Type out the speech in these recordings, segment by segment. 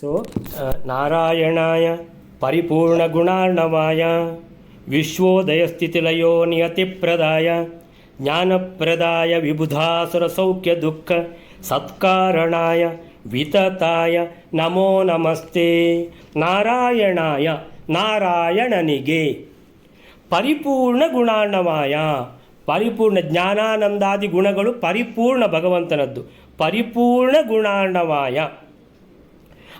So ನಾರಾಯಣಾಯ ಪರಿಪೂರ್ಣ ಗುಣಾರ್ಣವಾಯ ವಿಶ್ವೋದಯ ಸ್ಥಿತಿಲಯೋ ನಿಯತಿಪ್ರದಾಯ, ಜ್ಞಾನಪ್ರದಾಯ ವಿಬುಧಾಸುರ ಸೌಖ್ಯ ದುಃಖ ಸತ್ಕಾರಣಾಯ ವಿತತಾಯ ನಮೋ ನಮಸ್ತೆ. ನಾರಾಯಣಾಯ ನಾರಾಯಣನಿಗೆ ಪರಿಪೂರ್ಣ ಗುಣಾರ್ಣವಾಯ. ಪರಿಪೂರ್ಣ ಜ್ಞಾನಾನಂದಾದಿ ಗುಣಗಳು ಪರಿಪೂರ್ಣ ಭಗವಂತನದ್ದು. ಪರಿಪೂರ್ಣ ಗುಣಾರ್ಣವಾಯ.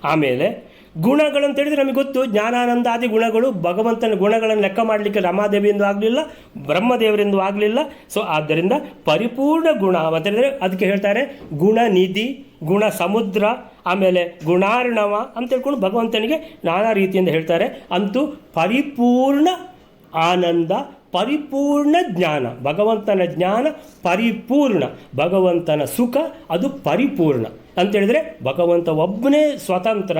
ಆಮೇಲೆ ಗುಣಗಳು ಅಂತ ಹೇಳಿದ್ರೆ ನಮಗೆ ಗೊತ್ತು, ಜ್ಞಾನಾನಂದಾದಿ ಗುಣಗಳು ಭಗವಂತನ ಗುಣಗಳನ್ನು ಲೆಕ್ಕ ಮಾಡಲಿಕ್ಕೆ ರಮಾದೇವಿಯಿಂದ ಆಗಲಿಲ್ಲ, ಬ್ರಹ್ಮದೇವರಿಂದ ಆಗಲಿಲ್ಲ. ಸೊ ಆದ್ದರಿಂದ ಪರಿಪೂರ್ಣ ಗುಣ ಅಂತ ಹೇಳಿದರೆ ಅದಕ್ಕೆ ಹೇಳ್ತಾರೆ ಗುಣನಿಧಿ ಗುಣ ಸಮುದ್ರ, ಆಮೇಲೆ ಗುಣಾರ್ಣವ ಅಂತ ಹೇಳ್ಕೊಂಡು ಭಗವಂತನಿಗೆ ನಾನಾ ರೀತಿಯಿಂದ ಹೇಳ್ತಾರೆ. ಅಂತೂ ಪರಿಪೂರ್ಣ ಆನಂದ ಪರಿಪೂರ್ಣ ಜ್ಞಾನ. ಭಗವಂತನ ಜ್ಞಾನ ಪರಿಪೂರ್ಣ. ಭಗವಂತನ ಸುಖ ಅದು ಪರಿಪೂರ್ಣ. ಅಂತೇಳಿದರೆ ಭಗವಂತ ಒಬ್ಬನೇ ಸ್ವತಂತ್ರ,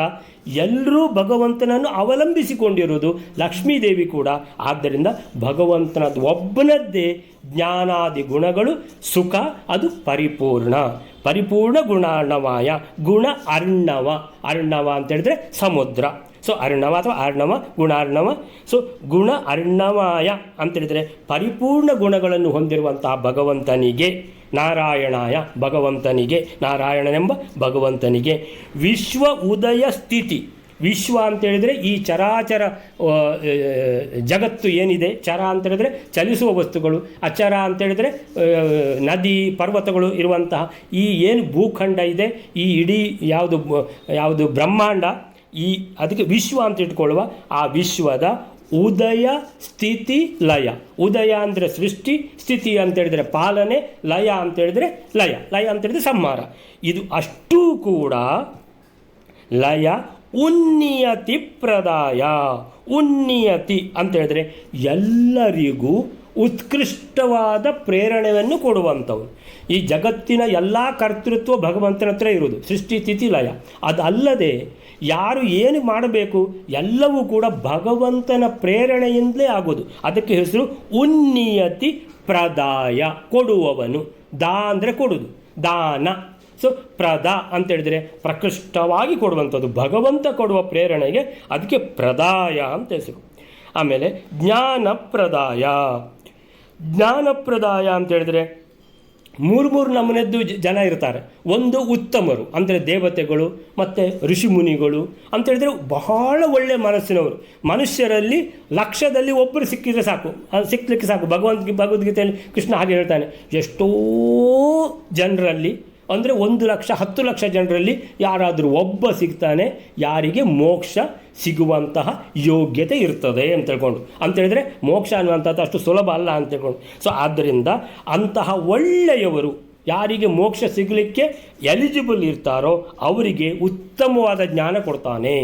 ಎಲ್ಲರೂ ಭಗವಂತನನ್ನು ಅವಲಂಬಿಸಿಕೊಂಡಿರುವುದು ಲಕ್ಷ್ಮೀದೇವಿ ಕೂಡ. ಆದ್ದರಿಂದ ಭಗವಂತನದ್ದು ಒಬ್ಬನದ್ದೇ ಜ್ಞಾನಾದಿ ಗುಣಗಳು ಸುಖ ಅದು ಪರಿಪೂರ್ಣ. ಪರಿಪೂರ್ಣ ಗುಣಾರ್ಣವಾಯ, ಗುಣ ಅರ್ಣವ. ಅರ್ಣವ ಅಂತೇಳಿದರೆ ಸಮುದ್ರ. ಸೊ ಅರ್ಣವ ಅಥವಾ ಅರ್ಣವ ಗುಣಾರ್ಣವ ಸೊ ಗುಣ ಅರ್ಣವಾಯ ಅಂತೇಳಿದರೆ ಪರಿಪೂರ್ಣ ಗುಣಗಳನ್ನು ಹೊಂದಿರುವಂತಹ ಭಗವಂತನಿಗೆ, ನಾರಾಯಣಾಯ ಭಗವಂತನಿಗೆ, ನಾರಾಯಣನೆಂಬ ಭಗವಂತನಿಗೆ. ವಿಶ್ವ ಉದಯ ಸ್ಥಿತಿ. ವಿಶ್ವ ಅಂತೇಳಿದರೆ ಈ ಚರಾಚರ ಜಗತ್ತು ಏನಿದೆ? ಚರ ಅಂತ ಹೇಳಿದ್ರೆ ಚಲಿಸುವ ವಸ್ತುಗಳು. ಅಚರ ಅಂತೇಳಿದರೆ ನದಿ, ಪರ್ವತಗಳು ಇರುವಂತಹ ಈ ಏನು ಭೂಖಂಡ ಇದೆ, ಈ ಇಡೀ ಯಾವುದು ಯಾವುದು ಬ್ರಹ್ಮಾಂಡ ಈ ಅದಕ್ಕೆ ವಿಶ್ವ ಅಂತ ಇಟ್ಕೊಳ್ಳುವ ಆ ವಿಶ್ವದ ಉದಯ ಸ್ಥಿತಿ ಲಯ. ಉದಯ ಅಂದರೆ ಸೃಷ್ಟಿ, ಸ್ಥಿತಿ ಅಂತ ಹೇಳಿದರೆ ಪಾಲನೆ, ಲಯ ಅಂತ ಹೇಳಿದರೆ ಲಯ. ಲಯ ಅಂತ ಹೇಳಿದರೆ ಸಂಹಾರ. ಇದು ಅಷ್ಟೂ ಕೂಡ ಲಯ ಉನ್ನಿಯತಿ ಪ್ರದಾಯ. ಉನ್ನಿಯತಿ ಅಂತ ಹೇಳಿದ್ರೆ ಎಲ್ಲರಿಗೂ ಉತ್ಕೃಷ್ಟವಾದ ಪ್ರೇರಣೆಯನ್ನು ಕೊಡುವಂಥವು. ಈ ಜಗತ್ತಿನ ಎಲ್ಲ ಕರ್ತೃತ್ವ ಭಗವಂತನ ಹತ್ರ ಇರುವುದು. ಸೃಷ್ಟಿ ತಿಥಿ ಲಯ. ಅದಲ್ಲದೆ ಯಾರು ಏನು ಮಾಡಬೇಕು ಎಲ್ಲವೂ ಕೂಡ ಭಗವಂತನ ಪ್ರೇರಣೆಯಿಂದಲೇ ಆಗೋದು. ಅದಕ್ಕೆ ಹೆಸರು ಉನ್ನಿಯತಿ ಪ್ರದಾಯ. ಕೊಡುವವನು. ದಾ ಅಂದರೆ ಕೊಡುವುದು. ದಾನ. ಸೊ, ಪ್ರದ ಅಂತ ಹೇಳಿದರೆ ಪ್ರಕೃಷ್ಟವಾಗಿ ಕೊಡುವಂಥದ್ದು. ಭಗವಂತ ಕೊಡುವ ಪ್ರೇರಣೆಗೆ ಅದಕ್ಕೆ ಪ್ರದಾಯ ಅಂತ ಹೆಸರು. ಆಮೇಲೆ ಜ್ಞಾನಪ್ರದಾಯ. ಜ್ಞಾನಪ್ರದಾಯ ಅಂತ ಹೇಳಿದರೆ ಮೂರು ಮೂರು ನಮೂನೆದ್ದು ಜನ ಇರ್ತಾರೆ. ಒಂದು ಉತ್ತಮರು, ಅಂದರೆ ದೇವತೆಗಳು, ಮತ್ತು ಋಷಿಮುನಿಗಳು ಅಂತ ಹೇಳಿದರೆ ಬಹಳ ಒಳ್ಳೆಯ ಮನಸ್ಸಿನವರು. ಮನುಷ್ಯರಲ್ಲಿ ಲಕ್ಷದಲ್ಲಿ ಒಬ್ಬರು ಸಿಕ್ಕಿದರೆ ಸಾಕು. ಅದು ಸಿಕ್ಕಲಿಕ್ಕೆ ಸಾಕು. ಭಗವಂತ ಭಗವದ್ಗೀತೆಯಲ್ಲಿ ಕೃಷ್ಣ ಹಾಗೆ ಹೇಳ್ತಾನೆ, ಎಷ್ಟೋ ಜನರಲ್ಲಿ ಅಂದರೆ ಒಂದು ಲಕ್ಷ, ಹತ್ತು ಲಕ್ಷ ಜನರಲ್ಲಿ ಯಾರಾದರೂ ಒಬ್ಬ ಸಿಗ್ತಾನೆ, ಯಾರಿಗೆ ಮೋಕ್ಷ ಸಿಗುವಂತಹ ಯೋಗ್ಯತೆ ಇರ್ತದೆ ಅಂತ ತಿಳ್ಕೊಂಡು. ಅಂತೇಳಿದರೆ ಮೋಕ್ಷ ಅನ್ನುವಂಥದ್ದು ಅಷ್ಟು ಸುಲಭ ಅಲ್ಲ ಅಂತ ತಿಳ್ಕೊಂಡು. ಸೊ ಆದ್ದರಿಂದ ಅಂತಹ ಒಳ್ಳೆಯವರು ಯಾರಿಗೆ ಮೋಕ್ಷ ಸಿಗಲಿಕ್ಕೆ ಎಲಿಜಿಬಲ್ ಇರ್ತಾರೋ ಅವರಿಗೆ ಉತ್ತಮವಾದ ಜ್ಞಾನ ಕೊಡ್ತಾನೆ.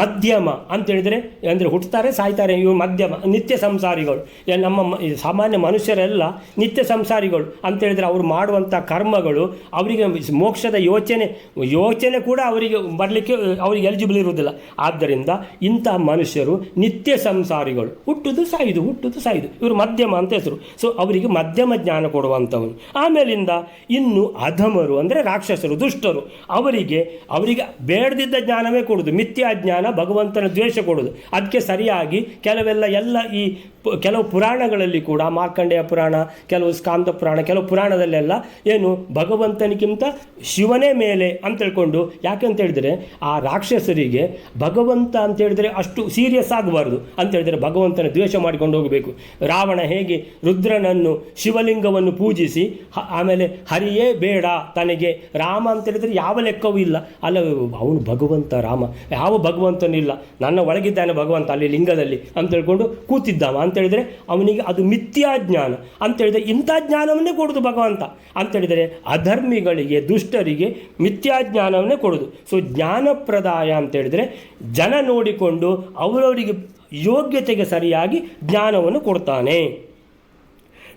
ಮಧ್ಯಮ ಅಂತ ಹೇಳಿದರೆ, ಅಂದರೆ ಹುಟ್ಟುತ್ತಾರೆ ಸಾಯ್ತಾರೆ ಇವು ಮಧ್ಯಮ, ನಿತ್ಯ ಸಂಸಾರಿಗಳು. ನಮ್ಮ ಸಾಮಾನ್ಯ ಮನುಷ್ಯರೆಲ್ಲ ನಿತ್ಯ ಸಂಸಾರಿಗಳು ಅಂತ ಹೇಳಿದರೆ ಅವರು ಮಾಡುವಂಥ ಕರ್ಮಗಳು, ಅವರಿಗೆ ಮೋಕ್ಷದ ಯೋಚನೆ ಯೋಚನೆ ಕೂಡ ಅವರಿಗೆ ಬರಲಿಕ್ಕೆ, ಅವರಿಗೆ ಎಲಿಜಿಬಲ್ ಇರುವುದಿಲ್ಲ. ಆದ್ದರಿಂದ ಇಂತಹ ಮನುಷ್ಯರು ನಿತ್ಯ ಸಂಸಾರಿಗಳು. ಹುಟ್ಟುದು ಸಾಯಿದು ಹುಟ್ಟುದು ಸಾಯಿದು. ಇವರು ಮಧ್ಯಮ ಅಂತ ಹೆಸರು. ಸೊ ಅವರಿಗೆ ಮಧ್ಯಮ ಜ್ಞಾನ ಕೊಡುವಂಥವನು ಆಮೇಲಿಂದ ಇನ್ನು ಅಧಮರು ಅಂದರೆ ರಾಕ್ಷಸರು, ದುಷ್ಟರು. ಅವರಿಗೆ ಅವರಿಗೆ ಬೇಡದಿದ್ದ ಜ್ಞಾನವೇ ಕೊಡುದು. ಮಿಥ್ಯಾ ಜ್ಞಾನ ಭಗವಂತನ ದ್ವೇಷ ಕೊಡೋದು ಅದಕ್ಕೆ ಸರಿಯಾಗಿ ಕೆಲವೆಲ್ಲ ಎಲ್ಲ ಈ ಕೆಲವು ಪುರಾಣಗಳಲ್ಲಿ ಕೂಡ ಮಾರ್ಕಂಡೇಯ ಪುರಾಣ, ಕೆಲವು ಸ್ಕಾಂತ ಪುರಾಣ, ಕೆಲವು ಪುರಾಣದಲ್ಲೆಲ್ಲ ಏನು ಭಗವಂತನಿಗಿಂತ ಶಿವನೇ ಮೇಲೆ ಅಂತ ಹೇಳ್ಕೊಂಡು ಯಾಕೆ ಅಂತ ಹೇಳಿದ್ರೆ ಆ ರಾಕ್ಷಸರಿಗೆ ಭಗವಂತ ಅಂತ ಹೇಳಿದ್ರೆ ಅಷ್ಟು ಸೀರಿಯಸ್ ಆಗಬಾರ್ದು ಅಂತ ಹೇಳಿದ್ರೆ ಭಗವಂತನ ದ್ವೇಷ ಮಾಡಿಕೊಂಡು ಹೋಗಬೇಕು. ರಾವಣ ಹೇಗೆ ರುದ್ರನನ್ನು ಶಿವಲಿಂಗವನ್ನು ಪೂಜಿಸಿ ಆಮೇಲೆ ಹರಿಯೇ ಬೇಡ ತನಗೆ ರಾಮ ಅಂತ ಹೇಳಿದ್ರೆ ಯಾವ ಲೆಕ್ಕವೂ ಇಲ್ಲ. ಅಲ್ಲ, ಅವನು ಭಗವಂತ ರಾಮ. ಯಾವ ಭಗವಂತನಿಲ್ಲ. ನನ್ನ ಒಳಗಿದ್ದಾನೆ ಭಗವಂತ ಅಲ್ಲಿ ಲಿಂಗದಲ್ಲಿ ಅಂತ ಹೇಳ್ಕೊಂಡು ಕೂತಿದ್ದಾವ. ಅಂತ ಹೇಳಿದರೆ ಅವನಿಗೆ ಅದು ಮಿಥ್ಯಾ ಜ್ಞಾನ. ಅಂತ ಹೇಳಿದರೆ ಇಂಥ ಜ್ಞಾನವನ್ನೇ ಕೊಡೋದು ಭಗವಂತ. ಅಂತ ಹೇಳಿದರೆ ಅಧರ್ಮಿಗಳಿಗೆ, ದುಷ್ಟರಿಗೆ ಮಿಥ್ಯಾ ಜ್ಞಾನವನ್ನೇ ಕೊಡೋದು. ಸೊ ಜ್ಞಾನಪ್ರದಾಯ ಅಂತ ಹೇಳಿದರೆ ಜನ ನೋಡಿಕೊಂಡು ಅವರವರಿಗೆ ಯೋಗ್ಯತೆಗೆ ಸರಿಯಾಗಿ ಜ್ಞಾನವನ್ನು ಕೊಡ್ತಾನೆ.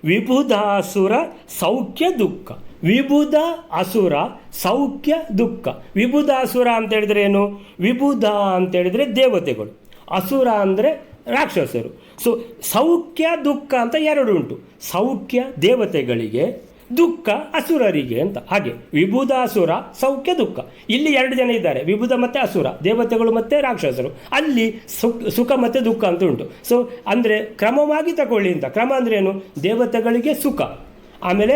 ವಿಬುಧಾಸುರ ಸೌಖ್ಯ ದುಃಖ. ವಿಬುಧ ಅಸುರ, ಸೌಖ್ಯ, ದುಃಖ. ವಿಬುಧಾಸುರ ಅಂತ ಹೇಳಿದ್ರೆ ಏನು? ವಿಬುಧ ಅಂತ ಹೇಳಿದರೆ ದೇವತೆಗಳು. ಅಸುರ ಅಂದರೆ ರಾಕ್ಷಸರು. ಸೊ ಸೌಖ್ಯ, ದುಃಖ ಅಂತ ಎರಡು ಉಂಟು. ಸೌಖ್ಯ ದೇವತೆಗಳಿಗೆ, ದುಃಖ ಅಸುರರಿಗೆ ಅಂತ. ಹಾಗೆ ವಿಭುಧ ಅಸುರ, ಸೌಖ್ಯ, ದುಃಖ. ಇಲ್ಲಿ ಎರಡು ಜನ ಇದ್ದಾರೆ. ವಿಭುಧ ಮತ್ತು ಅಸುರ, ದೇವತೆಗಳು ಮತ್ತು ರಾಕ್ಷಸರು. ಅಲ್ಲಿ ಸುಖ ಸುಖ ಮತ್ತು ದುಃಖ ಅಂತ ಉಂಟು. ಸೊ ಅಂದರೆ ಕ್ರಮವಾಗಿ ತಗೊಳ್ಳಿ ಅಂತ. ಕ್ರಮ ಅಂದ್ರೆ ಏನು? ದೇವತೆಗಳಿಗೆ ಸುಖ. ಆಮೇಲೆ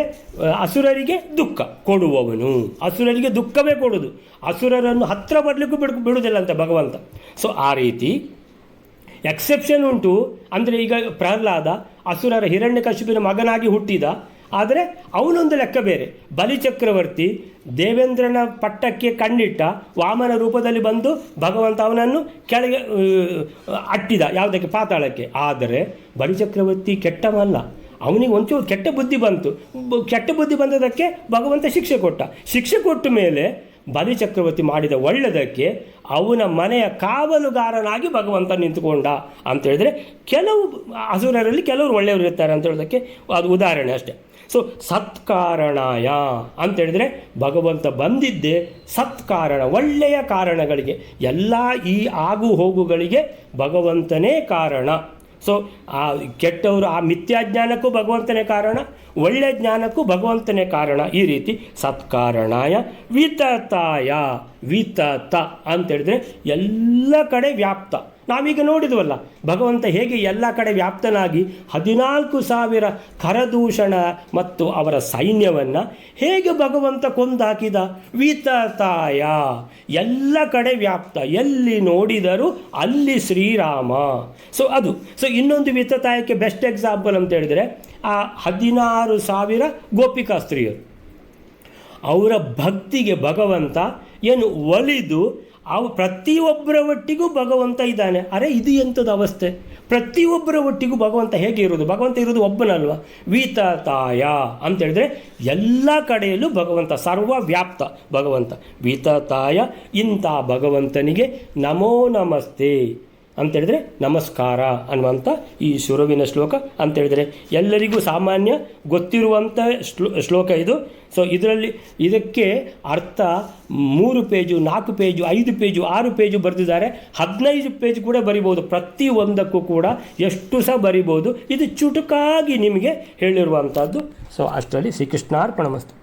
ಅಸುರರಿಗೆ ದುಃಖ ಕೊಡುವವನು. ಅಸುರರಿಗೆ ದುಃಖವೇ ಕೊಡುವುದು ಅಸುರರನ್ನು ಹತ್ರ ಬರಲಿಕ್ಕೂ ಬಿಡು, ಬಿಡುವುದಿಲ್ಲ ಅಂತ ಭಗವಂತ. ಸೊ ಆ ರೀತಿ ಎಕ್ಸೆಪ್ಷನ್ ಉಂಟು. ಅಂದರೆ ಈಗ ಪ್ರಹ್ಲಾದ ಅಸುರರ ಹಿರಣ್ಯಕಶಿಪಿನ ಮಗನಾಗಿ ಹುಟ್ಟಿದ. ಆದರೆ ಅವನೊಂದು ಲೆಕ್ಕ ಬೇರೆ. ಬಲಿಚಕ್ರವರ್ತಿ ದೇವೇಂದ್ರನ ಪಟ್ಟಕ್ಕೆ ಕಣ್ಣಿಟ್ಟ ವಾಮನ ರೂಪದಲ್ಲಿ ಬಂದು ಭಗವಂತ ಅವನನ್ನು ಕೆಳಗೆ ಅಟ್ಟಿದ ಯಾವುದಕ್ಕೆ? ಪಾತಾಳಕ್ಕೆ. ಆದರೆ ಬಲಿಚಕ್ರವರ್ತಿ ಕೆಟ್ಟವಲ್ಲ. ಅವನಿಗೆ ಒಂಚೂರು ಕೆಟ್ಟ ಬುದ್ಧಿ ಬಂತು. ಕೆಟ್ಟ ಬುದ್ಧಿ ಬಂದದಕ್ಕೆ ಭಗವಂತ ಶಿಕ್ಷೆ ಕೊಟ್ಟ. ಶಿಕ್ಷೆ ಕೊಟ್ಟ ಮೇಲೆ ಬಲಿ ಚಕ್ರವರ್ತಿ ಮಾಡಿದ ಒಳ್ಳೆಯದಕ್ಕೆ ಅವನ ಮನೆಯ ಕಾವಲುಗಾರನಾಗಿ ಭಗವಂತ ನಿಂತುಕೊಂಡ ಅಂತ ಹೇಳಿದ್ರೆ ಕೆಲವು ಅಸುರರಲ್ಲಿ ಕೆಲವರು ಒಳ್ಳೆಯವರು ಇರ್ತಾರೆ ಅಂತ ಹೇಳೋದಕ್ಕೆ ಅದು ಉದಾಹರಣೆ ಅಷ್ಟೇ. ಸೊ ಸತ್ಕಾರಣಾಯ ಅಂತ ಹೇಳಿದ್ರೆ ಭಗವಂತ ಬಂದಿದ್ದೆ ಸತ್ಕಾರಣ, ಒಳ್ಳೆಯ ಕಾರಣಗಳಿಗೆ, ಎಲ್ಲ ಈ ಆಗು ಹೋಗುಗಳಿಗೆ ಭಗವಂತನೇ ಕಾರಣ. ಸೊ ಆ ಕೆಟ್ಟವರು ಆ ಮಿಥ್ಯಾಜ್ಞಾನಕ್ಕೂ ಭಗವಂತನೇ ಕಾರಣ ಒಳ್ಳೆಯ ಜ್ಞಾನಕ್ಕೂ ಭಗವಂತನೇ ಕಾರಣ. ಈ ರೀತಿ ಸತ್ಕಾರಣಾಯ ವಿತತಾಯ, ವಿತತ ಅಂತ ಹೇಳಿದ್ರೆ ಎಲ್ಲ ಕಡೆ ವ್ಯಾಪ್ತ. ನಾವೀಗ ನೋಡಿದ್ವಲ್ಲ, ಭಗವಂತ ಹೇಗೆ ಎಲ್ಲ ಕಡೆ ವ್ಯಾಪ್ತನಾಗಿ ಹದಿನಾಲ್ಕು ಸಾವಿರ ಕರದೂಷಣ ಮತ್ತು ಅವರ ಸೈನ್ಯವನ್ನು ಹೇಗೆ ಭಗವಂತ ಕೊಂದಾಕಿದ? ವಿತತಾಯ. ಎಲ್ಲ ಕಡೆ ವ್ಯಾಪ್ತ. ಎಲ್ಲಿ ನೋಡಿದರೂ ಅಲ್ಲಿ ಶ್ರೀರಾಮ. ಸೊ ಅದು. ಸೊ ಇನ್ನೊಂದು ವಿತತಾಯಕ್ಕೆ ಬೆಸ್ಟ್ ಎಕ್ಸಾಂಪಲ್ ಅಂತ ಹೇಳಿದರೆ, ಆ ಹದಿನಾರು ಸಾವಿರ ಗೋಪಿಕಾ ಸ್ತ್ರೀಯರು ಅವರ ಭಕ್ತಿಗೆ ಭಗವಂತ ಏನು ಒಲಿದು ಅವು ಪ್ರತಿಯೊಬ್ಬರ ಒಟ್ಟಿಗೂ ಭಗವಂತ ಇದ್ದಾನೆ. ಅರೆ, ಇದು ಎಂಥದ್ದು ಅವಸ್ಥೆ? ಪ್ರತಿಯೊಬ್ಬರ ಒಟ್ಟಿಗೂ ಭಗವಂತ ಹೇಗೆ ಇರೋದು ಭಗವಂತ ಇರೋದು ಒಬ್ಬನಲ್ವ? ವೀತತಾಯ ಅಂತ ಹೇಳಿದ್ರೆ ಎಲ್ಲ ಕಡೆಯಲ್ಲೂ ಭಗವಂತ, ಸರ್ವವ್ಯಾಪ್ತ ಭಗವಂತ. ವೀತತಾಯ ಇಂಥ ಭಗವಂತನಿಗೆ ನಮೋ ನಮಸ್ತೆ. ಅಂತ ಹೇಳಿದ್ರೆ ನಮಸ್ಕಾರ ಅನ್ನುವಂಥ ಈ ಶುರುವಿನ ಶ್ಲೋಕ ಅಂತ ಹೇಳಿದ್ರೆ ಎಲ್ಲರಿಗೂ ಸಾಮಾನ್ಯ ಗೊತ್ತಿರುವಂಥ ಶ್ಲೋ, ಶ್ಲೋಕ ಇದು. ಸೊ ಇದರಲ್ಲಿ ಇದಕ್ಕೆ ಅರ್ಥ ಮೂರು ಪೇಜು, ನಾಲ್ಕು ಪೇಜು, ಐದು ಪೇಜು, ಆರು ಪೇಜು ಬರೆದಿದ್ದಾರೆ. ಹದಿನೈದು ಪೇಜ್ ಕೂಡ ಬರಿಬೋದು ಪ್ರತಿ ಒಂದಕ್ಕೂ ಕೂಡ ಎಷ್ಟು ಸಹ ಬರಿಬೋದು ಇದು ಚುಟುಕಾಗಿ ನಿಮಗೆ ಹೇಳಿರುವಂಥದ್ದು ಸೊ ಅಷ್ಟರಲ್ಲಿ ಶ್ರೀಕೃಷ್ಣಾರ್ಪಣ ಮಸ್ತು